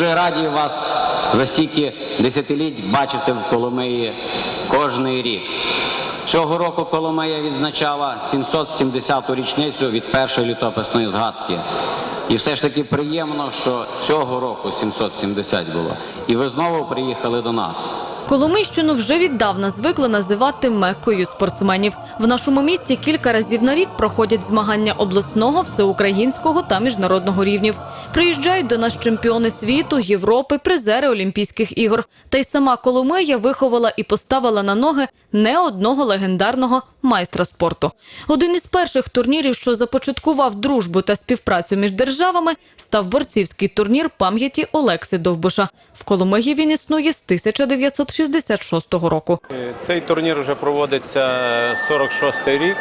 Дуже раді вас за стільки десятиліть бачити в Коломиї кожний рік. Цього року Коломия відзначала 770-ту річницю від першої літописної згадки. І все ж таки приємно, що цього року 770 було. І ви знову приїхали до нас. Коломийщину вже віддавна звикли називати меккою спортсменів. В нашому місті кілька разів на рік проходять змагання обласного, всеукраїнського та міжнародного рівнів. Приїжджають до нас чемпіони світу, Європи, призери Олімпійських ігор. Та й сама Коломия виховала і поставила на ноги не одного легендарного майстра спорту. Один із перших турнірів, що започаткував дружбу та співпрацю між державами, став борцівський турнір пам'яті Олекси Довбуша. В Коломиї він існує з 1966 року. Цей турнір вже проводиться 46-й рік.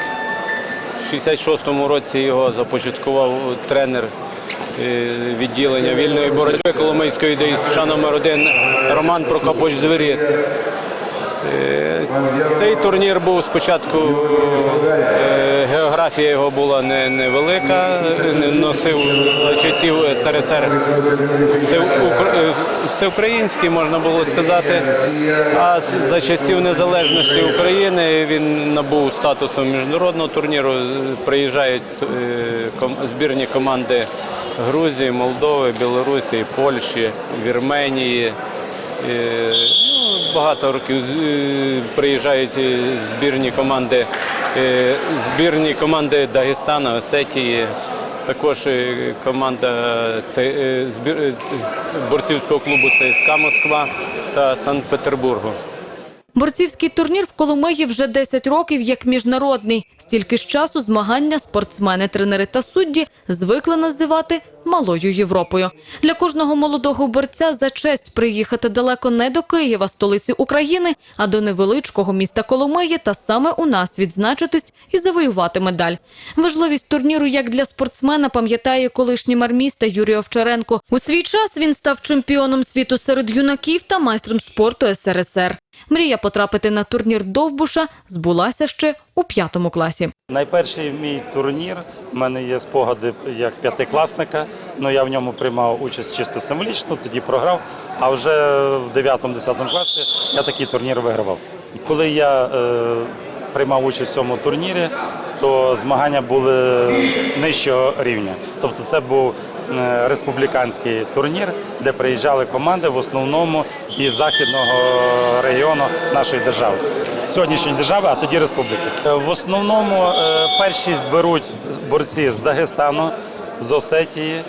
В 66-му році його започаткував тренер е, відділення вільної боротьби Коломийської ДСШ номер 1 Роман Прокопович Звиріт. Цей турнір був спочатку, е, географія його була не- невелика, не носив часів СРСР е, всеукраїнський, можна було сказати. А за часів незалежності України він набув статусу міжнародного турніру. Приїжджають е, збірні команди Грузії, Молдови, Білорусі, Польщі, Вірменії. Е, ну, Багато років е, приїжджають е, збірні команди, збірні команди Дагестана, Осетії. Також команда борцівського клубу ЦСКА Москва та Санкт-Петербургу. Борцівський турнір в Коломиї вже 10 років як міжнародний. Стільки ж часу змагання спортсмени, тренери та судді звикли називати малою Європою. Для кожного молодого борця за честь приїхати далеко не до Києва, столиці України, а до невеличкого міста Коломиї та саме у нас відзначитись і завоювати медаль. Важливість турніру як для спортсмена пам'ятає колишній мер міста Юрій Овчаренко. У свій час він став чемпіоном світу серед юнаків та майстром спорту СРСР. Мрія потрапити на турнір Довбуша збулася ще у п'ятому класі. Найперший мій турнір. У мене є спогади як п'ятикласника. Ну я в ньому приймав участь чисто символічно, тоді програв. А вже в 9-10 класі я такий турнір вигравав. Коли я е, приймав участь в цьому турнірі, то змагання були нижчого рівня. Тобто це був республіканський турнір, де приїжджали команди в основному із західного регіону нашої держави. Сьогоднішньої держави, а тоді республіки. Е, В основному е, першість беруть борці з Дагестану, з Осетії,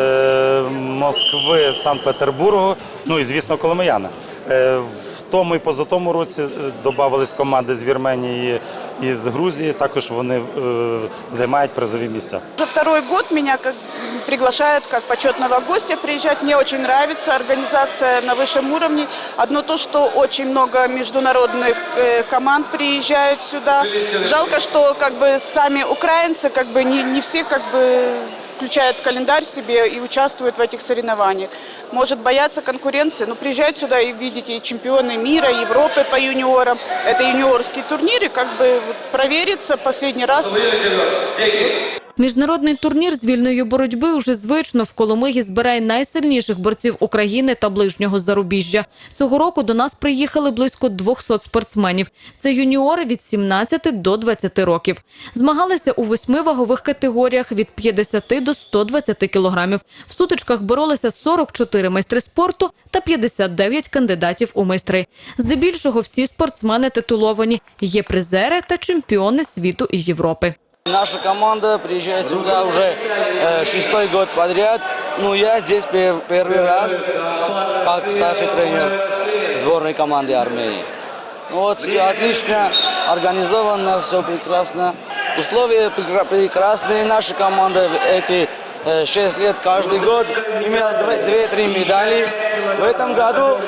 е, Москви, Санкт-Петербургу, ну і звісно, Коломияни. Е, В тому і позатому році додавались команди з Вірменії і з Грузії. Також вони е, займають призові місця. Второй год меня как приглашают как почетного гостя приезжать. Мне очень нравится организация на высшем уровне. Одно то, что очень много международных э, команд приезжают сюда. Жалко, что как бы сами украинцы как бы не, не все как бы включают в календарь себе и участвуют в этих соревнованиях. Может бояться конкуренции, но приезжают сюда и видите и чемпионы мира, Европы по юниорам. Это юниорский турнир, и как бы провериться последний раз Міжнародний турнір з вільної боротьби уже звично в Коломиї збирає найсильніших борців України та ближнього зарубіжжя. Цього року до нас приїхали близько 200 спортсменів. Це юніори від 17 до 20 років. Змагалися у восьми вагових категоріях від 50 до 120 кілограмів. В сутичках боролися 44 майстри спорту та 59 кандидатів у майстри. Здебільшого всі спортсмени титуловані. Є призери та чемпіони світу і Європи. Наша команда приезжает сюда уже э, шестой год подряд. Ну, я здесь пер- первый раз, как старший тренер сборной команды Армении. Ну, вот все отлично, организовано, все прекрасно. Условия прекра- прекрасные. Наша команда эти э, шесть лет каждый год имела две- две-три медали. В этом году,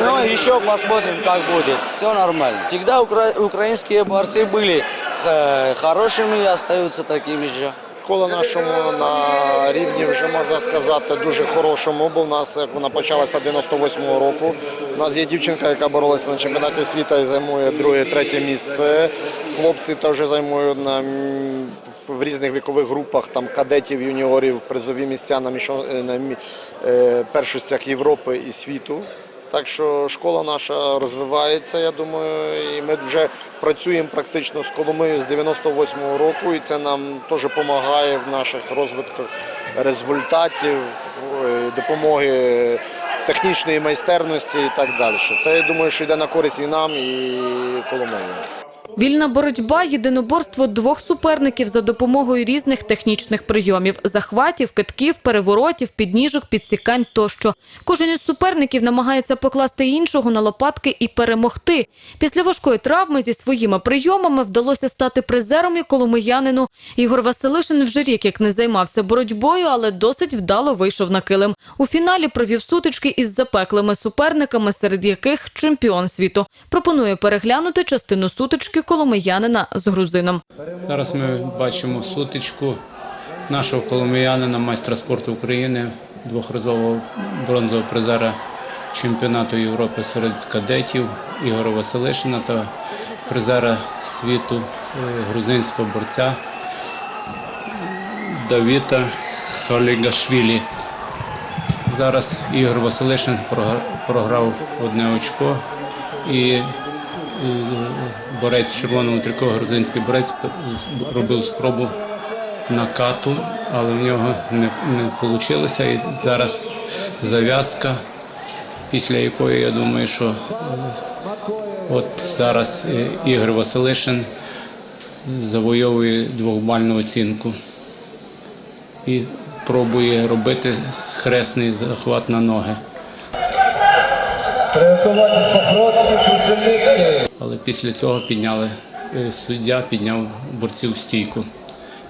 ну, еще посмотрим, как будет. Все нормально. Всегда укра- украинские борцы были э, хорошими и остаются такими же. Школа нашому на рівні вже можна сказати дуже хорошому, бо в нас вона почалася 98-го року. У нас є дівчинка, яка боролася на чемпіонаті світу і займує друге, третє місце. Хлопці теж займують на в різних вікових групах, там кадетів, юніорів, призові місця на, мішо- е, на мі- е, першостях Європи і світу. Так що школа наша розвивається, я думаю, і ми вже працюємо практично з Коломиєю з 98-го року, і це нам теж допомагає в наших розвитках результатів, е, допомоги технічної майстерності і так далі. Це я думаю, що йде на користь і нам, і Коломиї. Вільна боротьба – єдиноборство двох суперників за допомогою різних технічних прийомів – захватів, китків, переворотів, підніжок, підсікань тощо. Кожен із суперників намагається покласти іншого на лопатки і перемогти. Після важкої травми зі своїми прийомами вдалося стати призером і коломиянину. Ігор Василишин вже рік як не займався боротьбою, але досить вдало вийшов на килим. У фіналі провів сутички із запеклими суперниками, серед яких чемпіон світу. Пропонує переглянути частину сутички коломиянина з грузином. Зараз ми бачимо сутичку нашого коломиянина, майстра спорту України, двохразового бронзового призера чемпіонату Європи серед кадетів Ігоря Василишина та призера світу е, грузинського борця Давіта Халігашвілі. Зараз Ігор Василишин програв одне очко і борець червоному трико, грузинський борець робив спробу накату, але в нього не, не вийшло. І зараз зав'язка, після якої я думаю, що е, от зараз е, Ігор Василишин завойовує двохбальну оцінку і пробує робити хресний захват на ноги. Але після цього підняли е, суддя, підняв борців стійку.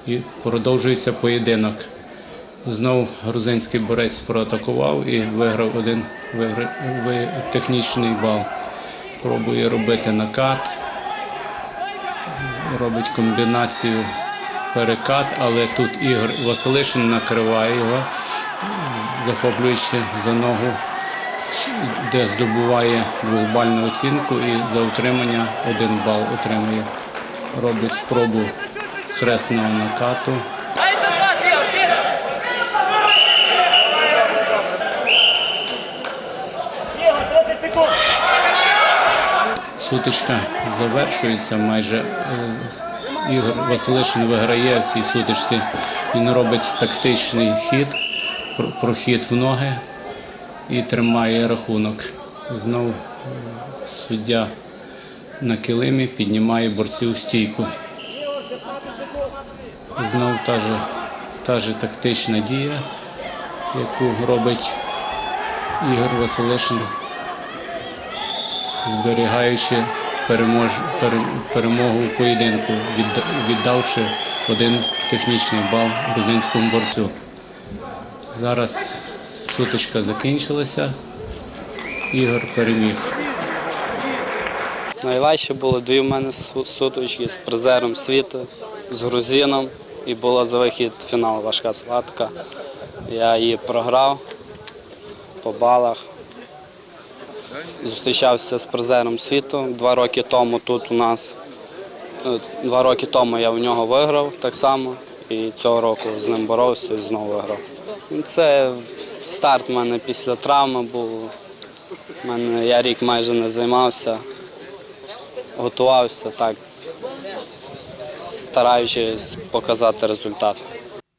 І продовжується поєдинок. Знову грузинський борець проатакував і виграв один вигра... ви- технічний бал. Пробує робити накат, робить комбінацію перекат, але тут Ігор Василишин накриває його, захоплюючи за ногу де здобуває двохбальну оцінку і за утримання один бал отримує. Робить спробу з хресного накату. Сутичка завершується майже. е, Ігор Василишин виграє в цій сутичці. Він робить тактичний хід, прохід в ноги і тримає рахунок. Знову е, суддя на килимі піднімає борців стійку. Знову та же, та же тактична дія, яку робить Ігор Василишин, зберігаючи перемож, пере- перемогу у поєдинку, відда- віддавши один технічний бал грузинському борцю. Зараз сутичка закінчилася. Ігор переміг. Найважче було дві в мене су- сутички з призером світу, з грузином. І була за вихід фінал важка схватка. Я її програв по балах. Зустрічався з призером світу два роки тому тут у нас. Е, Два роки тому я в нього виграв так само. І цього року з ним боровся і знову виграв. Це старт в мене після травми був. Мене я рік майже не займався готувався так, стараючись показати результат.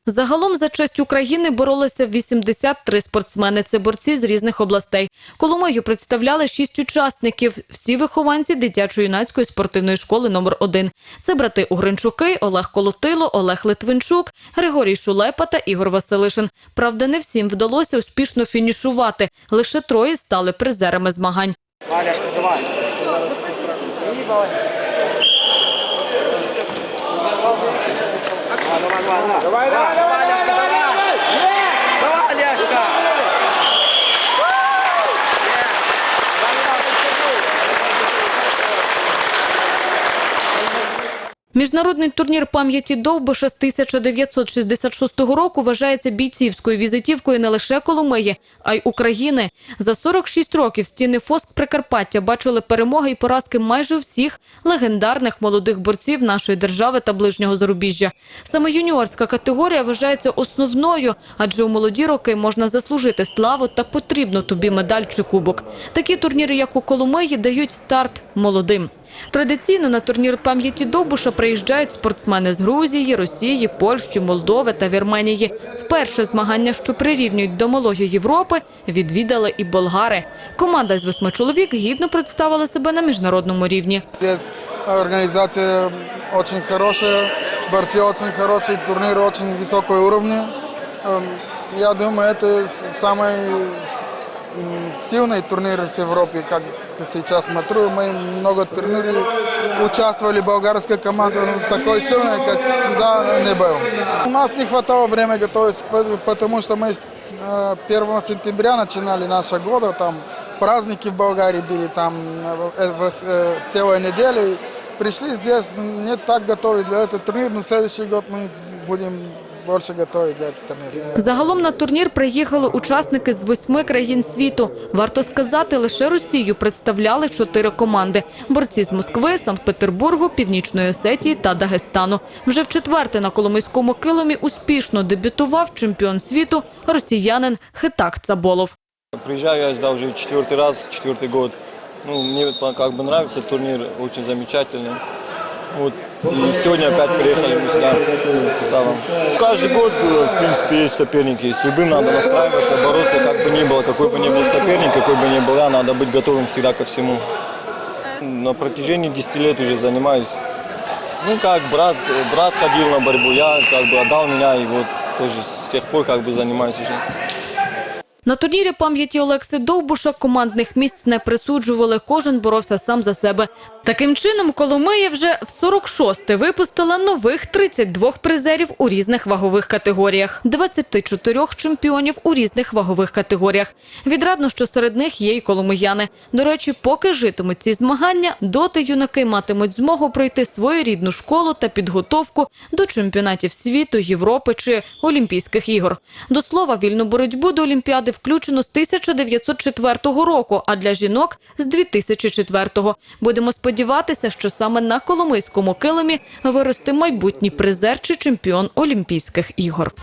Загалом за честь України боролися 83 спортсмени. Це борці з різних областей. Коломию представляли шість учасників. Всі вихованці дитячо-юнацької спортивної школи номер 1 Це брати Угринчуки, Олег Колотило, Олег Литвинчук, Григорій Шулепа та Ігор Василишин. Правда, не всім вдалося успішно фінішувати. Лише троє стали призерами змагань. Давай, Ляшка, давай! Давай, Ляшка! Міжнародний турнір пам'яті Довбиша з 1966 року вважається бійцівською візитівкою не лише Коломиї, а й України. За 46 років стіни Фоск Прикарпаття бачили перемоги і поразки майже всіх легендарних молодих борців нашої держави та ближнього зарубіжжя. Саме юніорська категорія вважається основною, адже у молоді роки можна заслужити славу та потрібну тобі медаль чи кубок. Такі турніри, як у Коломиї, дають старт молодим. Традиційно на турнір пам'яті Довбуша приїжджають спортсмени з Грузії, Росії, Польщі, Молдови та Вірменії. Вперше змагання, що прирівнюють до малої Європи, відвідали і болгари. Команда з восьми чоловік гідно представила себе на міжнародному рівні. Здесь организация очень хорошая, борцы очень хорошие, турнир очень высокого уровня. Эм, Я думаю, это самый м, сильный турнир в Европе, как сейчас смотрю. Мы много турниров участвовали, болгарская команда, ну, такой сильной, как туда не был. У нас не хватало времени готовиться, по- потому что мы с э, 1 сентября начинали наши года, там праздники в Болгарии были, там э, э, э, целая неделя. И Пришли здесь, не так готовы для этого турнира, но в следующий год мы будем больше готовы для этого турнира. Загалом на турнір приїхали учасники з восьми країн світу. Варто сказати, лише Росію представляли чотири команди: борці з Москви, Санкт-Петербургу, Північної Осетії та Дагестану. Вже в четверте на Коломийському килимі успішно дебютував чемпіон світу росіянин Хитак Цаболов. Приезжаю я сюда уже четвертый раз, четвертый год. Ну, мне по- как бы нравится турнир, очень замечательный. Вот. И сегодня опять приехали мы сюда с Ставом. Каждый год, э, в принципе, есть соперники. С любым надо настраиваться, бороться, как бы ни было, какой бы ни был соперник, какой бы ни был я, надо быть готовым всегда ко всему. На протяжении 10 лет уже занимаюсь. Ну, как брат, брат ходил на борьбу, я как бы отдал меня, и вот тоже с тех пор как бы занимаюсь уже. На турнірі пам'яті Олекси Довбуша командних місць не присуджували. Кожен боровся сам за себе. Таким чином, Коломия вже в 46-те випустила нових 32 призерів у різних вагових категоріях, 24 чемпіонів у різних вагових категоріях. Відрадно, що серед них є й коломияни. До речі, поки житимуть ці змагання, доти юнаки матимуть змогу пройти своєрідну школу та підготовку до чемпіонатів світу, Європи чи Олімпійських ігор. До слова, вільну боротьбу до Олімпіади включено з 1904 року, а для жінок з 2004-го. Будемо сподіватися, що саме на Коломийському килимі виросте майбутній призерчий чемпіон Олімпійських ігор.